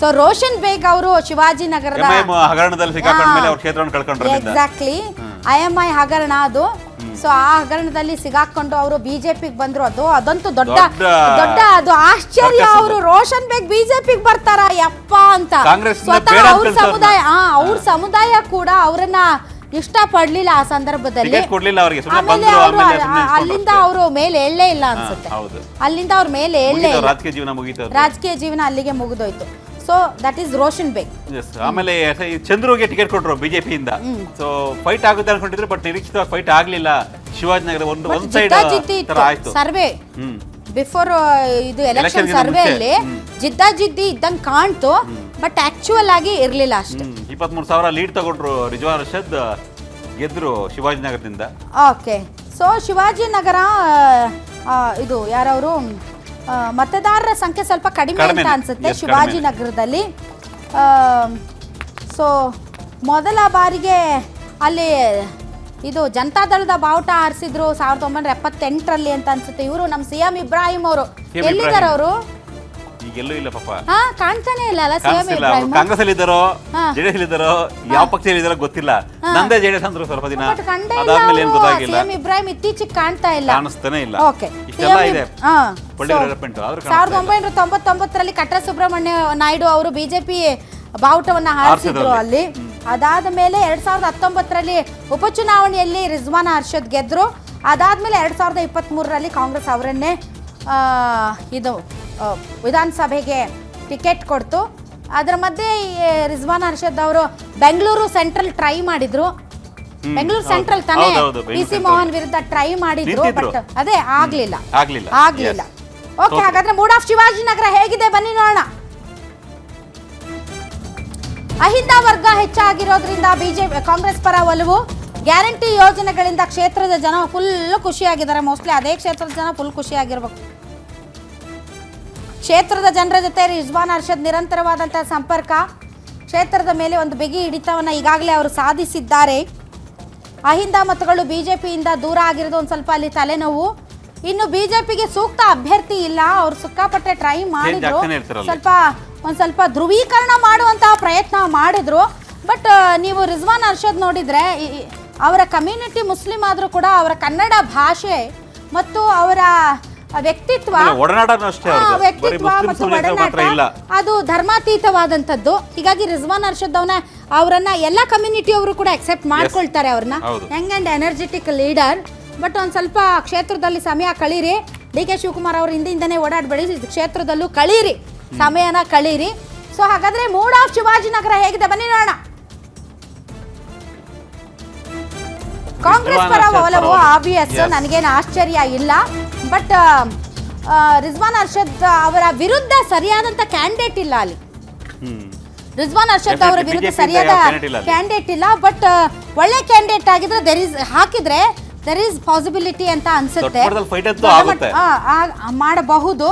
So Roshan Baig ಅವರು ಶಿವಾಜಿನಗರದ ನಗರದ ಹಗರಣದಲ್ಲಿ ಸಿಕ್ಕಾಕೊಂಡ ಮೇಲೆ ಅವ್ರ ಕ್ಷೇತ್ರವನ್ನು ಕಳ್ಕೊಂಡ್ರು ಎಕ್ಸಾಕ್ಟ್ಲಿ ಐ ಎಂ ಐ ಹಗರಣ ಅದು. ಸೊ ಆ ಹಗರಣದಲ್ಲಿ ಸಿಗಾಕೊಂಡು ಅವರು ಬಿಜೆಪಿಗೆ ಬಂದ್ರು. ಅದು ಅದಂತೂ ದೊಡ್ಡ ದೊಡ್ಡ ಅದು ಆಶ್ಚರ್ಯ ಅವರು. ರೋಷನ್ ಬೇಗ್ ಬಿಜೆಪಿಗೆ ಬರ್ತಾರ? ಯಪ್ಪ ಅಂತ. ಸ್ವತಃ ಅವ್ರ ಸಮುದಾಯ ಹಾ. ಅವ್ರ ಸಮುದಾಯ ಕೂಡ ಅವರನ್ನ ಇಷ್ಟ ಪಡ್ಲಿಲ್ಲ ಆ ಸಂದರ್ಭದಲ್ಲಿ. ಆಮೇಲೆ ಅವರು ಅಲ್ಲಿಂದ ಅವರು ಮೇಲೆ ಎಳ್ಳೇ ಇಲ್ಲ ಅನ್ಸುತ್ತೆ. ಅಲ್ಲಿಂದ ಅವ್ರ ಮೇಲೆ ಎಳ್ಳೇ ರಾಜಕೀಯ ಜೀವನ ಅಲ್ಲಿಗೆ ಮುಗಿದೋಯ್ತು. So that is Roshan Baig Yes. ಆಮೇಲೆ ಈ ಚಂದ್ರುಗೆ ಟಿಕೆಟ್ ಕೊಟ್ರು ಬಿಜೆಪಿಯಿಂದ ಸೊ ಫೈಟ್ ಆಗುತ್ತೆ ಅನ್ಕೊಂಡಿದ್ರು ಬಟ್ ನಿರೀಕ್ಷಿತವಾಗಿ ಫೈಟ್ ಆಗ್ಲಿಲ್ಲ. ಶಿವಾಜಿನಗರ ಒಂದು ಒಂದ್ ಸೈಡ್ ಜಿದ್ದಾಜಿದ್ದಿ ತರ ಇತ್ತು ಆಯ್ತು. ಸರ್ವೆ ಹ್ಮ್. ಬಿಫೋರ್ ಇದು ಎಲೆಕ್ಷನ್ ಸರ್ವೆ. ಅಲ್ಲಿ ಜಿದ್ದಾಜಿದ್ದಿ ಇದ್ದಂಗೆ ಕಾಣ್ತು ಬಟ್ ಆಕ್ಚುಯಲ್ ಆಗಿ ಇರ್ಲಿಲ್ಲ ಅಷ್ಟೇ. ಇಪ್ಪತ್ಮೂರು ಸಾವಿರ ಲೀಡ್ ತಗೊಂಡ್ರು ರಿಜ್ವಾನ್ ಅರ್ಷದ್ ಗೆದ್ರು ಶಿವಾಜಿನಗರದಿಂದ. ಓಕೆ ಸೊ ಶಿವಾಜಿನಗರ ಆ, ಇದು ಯಾರವರು? ಮತದಾರರ ಸಂಖ್ಯೆ ಸ್ವಲ್ಪ ಕಡಿಮೆ ಅಂತ. ಅನ್ಸುತ್ತೆ ಶಿವಾಜಿನಗರದಲ್ಲಿ ಸೊ ಮೊದಲ ಬಾರಿಗೆ ಅಲ್ಲಿ ಇದು ಜನತಾದಳದ ಬಾವುಟ ಆರಿಸಿದ್ರು ಸಾವಿರದ ಒಂಬೈನೂರ ಎಪ್ಪತ್ತೆಂಟರಲ್ಲಿ ಅಂತ ಅನ್ಸುತ್ತೆ. ಇವರು ನಮ್ಮ ಸಿ ಎಂ ಇಬ್ರಾಹಿಂ ಅವರು. ಎಲ್ಲಿದ್ದಾರೆ ಅವರು? ಈಗ ಎಲ್ಲೂ ಇಲ್ಲ ಪಾಪ. ಹಾ ಕಾಣ್ತಾನೆ ಇಲ್ಲ ಅಲ್ಲ ಸೇಮ್ ಕಾಣಿಸ್ತಿಲ್ಲ. ಅವ್ರು ಕಾಂಗ್ರೆಸ್ ಅಲ್ಲಿ ಇದ್ದಾರೋ ಹಾ. ಜೆಡಿಎಸ್ ಅಲ್ಲಿ ಇದ್ದಾರೋ ಯಾವ ಪಕ್ಷದಲ್ಲಿ ಇದ್ದಾರೋ ಗೊತ್ತಿಲ್ಲ ನಂದೇ ಜೆಡಿಎಸ್ ಅಂದ್ರು ಸ್ವಲ್ಪ ದಿನ. ಬಟ್ ಕಂಡೇ ಇಲ್ಲ ಅದಾದ್ಮೇಲೆ ಏನ್ ಗೊತ್ತಾಗಿಲ್ಲ. ಸಿ ಇಬ್ರಾಹಿಂ ಇತ್ತೀಚೆಗೆ ಕಾಣ್ತಾ ಇಲ್ಲ. ಕಾಣಿಸ್ತಾನೆ ಇಲ್ಲ. ಓಕೆ. ಇಷ್ಟೆಲ್ಲ ಇದೆ. ಪೊಲಿಟಿಕಲ್ ಡೆವಲಪ್ಮೆಂಟ್ ಆದ್ರೂ ಸಾವಿರದ ಕಾಣಿಸ್ತಾ ಇಲ್ಲ. ಒಂಬೈನೂರ ತೊಂಬತ್ತೊಂಬತ್ತರಲ್ಲಿ ಕಟ್ಟ ಸುಬ್ರಹ್ಮಣ್ಯ ನಾಯ್ಡು ಅವರು ಬಿಜೆಪಿ ಬಾವುಟವನ್ನ ಹಾರಿಸಿದ್ರು ಅಲ್ಲಿ. ಅದಾದ ಮೇಲೆ ಎರಡ್ ಸಾವಿರದ ಹತ್ತೊಂಬತ್ತರಲ್ಲಿ ಉಪಚುನಾವಣೆಯಲ್ಲಿ ರಿಜ್ವಾನ್ ಅರ್ಷದ್ ಗೆದ್ರು. ಅದಾದ್ಮೇಲೆ ಎರಡ್ ಸಾವಿರದ ಇಪ್ಪತ್ತ್ ಮೂರರಲ್ಲಿ ಕಾಂಗ್ರೆಸ್ ಅವರನ್ನೇ ಆ, ಇದು ವಿಧಾನಸಭೆಗೆ ಟಿಕೆಟ್ ಕೊಡ್ತು. ಅದರ ಮಧ್ಯೆ ರಿಜ್ವಾನ್ ಅರ್ಷದ್ ಅವರು ಬೆಂಗಳೂರು ಸೆಂಟ್ರಲ್ ಟ್ರೈ ಮಾಡಿದ್ರು. ಬೆಂಗಳೂರು ಸೆಂಟ್ರಲ್ ತಾನೇ ಪಿ ಸಿ ಮೋಹನ್ ವಿರುದ್ಧ ಟ್ರೈ ಮಾಡಿದ್ರು ಬಟ್ ಅದೇ ಆಗ್ಲಿಲ್ಲ. ಆಗ್ಲಿಲ್ಲ. ಆಗ್ಲಿಲ್ಲ. ಓಕೆ ಹಾಗಾದ್ರೆ ಮೂಡ್ ಆಫ್ ಶಿವಾಜಿನಗರ ಹೇಗಿದೆ? ಬನ್ನಿ ನೋಡೋಣ. ಅಹಿಂದ ವರ್ಗ ಹೆಚ್ಚಾಗಿರೋದ್ರಿಂದ ಬಿಜೆಪಿ ಕಾಂಗ್ರೆಸ್ ಪರ ಒಲವು. ಗ್ಯಾರಂಟಿ ಯೋಜನೆಗಳಿಂದ ಕ್ಷೇತ್ರದ ಜನ ಫುಲ್ ಖುಷಿಯಾಗಿದ್ದಾರೆ. ಮೋಸ್ಟ್ಲಿ ಅದೇ ಕ್ಷೇತ್ರದ ಜನ ಫುಲ್ ಖುಷಿಯಾಗಿರ್ಬೇಕು. ಕ್ಷೇತ್ರದ ಜನರ ಜೊತೆ ರಿಜ್ವಾನ್ ಅರ್ಷದ್ ನಿರಂತರವಾದಂಥ ಸಂಪರ್ಕ ಕ್ಷೇತ್ರದ ಮೇಲೆ ಒಂದು ಬಿಗಿ ಹಿಡಿತವನ್ನು ಈಗಾಗಲೇ ಅವರು ಸಾಧಿಸಿದ್ದಾರೆ. ಅಹಿಂದ ಮತಗಳು ಪಿಯಿಂದ ದೂರ ಆಗಿರೋದು ಒಂದು ಸ್ವಲ್ಪ ಅಲ್ಲಿ ತಲೆನೋವು. ಇನ್ನು ಬಿಜೆಪಿಗೆ ಸೂಕ್ತ ಅಭ್ಯರ್ಥಿ ಇಲ್ಲ ಅವರು ಸಿಕ್ಕಾಪಟ್ಟೆ ಟ್ರೈ ಮಾಡಿದ್ರು. ಸ್ವಲ್ಪ ಒಂದ್ ಸ್ವಲ್ಪ ಧ್ರುವೀಕರಣ ಮಾಡುವಂತಹ ಪ್ರಯತ್ನ ಮಾಡಿದ್ರು. ಬಟ್ ನೀವು ರಿಜ್ವಾನ್ ಅರ್ಷದ್ ನೋಡಿದ್ರೆ ಅವರ ಕಮ್ಯುನಿಟಿ ಮುಸ್ಲಿಂ ಆದ್ರೂ ಕೂಡ ಅವರ ಕನ್ನಡ ಭಾಷೆ ಮತ್ತು ಅವರ ವ್ಯಕ್ತಿತ್ವ. ವ್ಯಕ್ತಿತ್ವ ಮತ್ತು ಒಡನಾಟ ಅದು ಧರ್ಮಾತೀತವಾದಂಥದ್ದು. ಹೀಗಾಗಿ ರಿಜ್ವಾನ್ ಅರ್ಷದ್ ಅವನ ಅವರನ್ನ ಎಲ್ಲ ಕಮ್ಯುನಿಟಿ ಅವರು ಕೂಡ ಅಕ್ಸೆಪ್ಟ್ ಮಾಡ್ಕೊಳ್ತಾರೆ ಅವ್ರನ್ನ. Young and energetic leader but ಒಂದು ಸ್ವಲ್ಪ ಕ್ಷೇತ್ರದಲ್ಲಿ ಸಮಯ ಕಳೀರಿ. ಡಿ ಕೆ ಶಿವಕುಮಾರ್ ಅವ್ರ ಹಿಂದಿಂದನೇ ಓಡಾಡಬೇಡಿ. ಕ್ಷೇತ್ರದಲ್ಲೂ ಕಳೀರಿ. ಸಮಯನ ಕಳೀರಿ. ಸೊ ಹಾಗಾದ್ರೆ ಮೂಡ್ ಆಫ್ ಶಿವಾಜಿನಗರ ಹೇಗಿದೆ? ಬನ್ನಿ ನೋಡೋಣ. ಕಾಂಗ್ರೆಸ್ ಪರ ಒಲವು. ಆಬ್ವಿಯಸ್ ನನಗೇನು ಆಶ್ಚರ್ಯ ಇಲ್ಲ. ಬಟ್ ರಿಜ್ವಾನ್ ಅರ್ಷದ್ ಅವರ ವಿರುದ್ಧ ಸರಿಯಾದಂತ ಕ್ಯಾಂಡಿಡೇಟ್ ಇಲ್ಲ ಅಲ್ಲಿ. ರಿಜ್ವಾನ್ ಅರ್ಷದ್ ಅವರ ವಿರುದ್ಧ ಸರಿಯಾದ ಕ್ಯಾಂಡಿಡೇಟ್ ಇಲ್ಲ ಬಟ್ ಒಳ್ಳೆ ಕ್ಯಾಂಡಿಡೇಟ್ ಆಗಿದ್ರೆ ದೆರ್ ಇಸ್ ಹಾಕಿದ್ರೆ ದೆರ್ ಇಸ್ ಪಾಸಿಬಿಲಿಟಿ ಅಂತ ಅನ್ಸುತ್ತೆ. ಮಾಡಬಹುದು.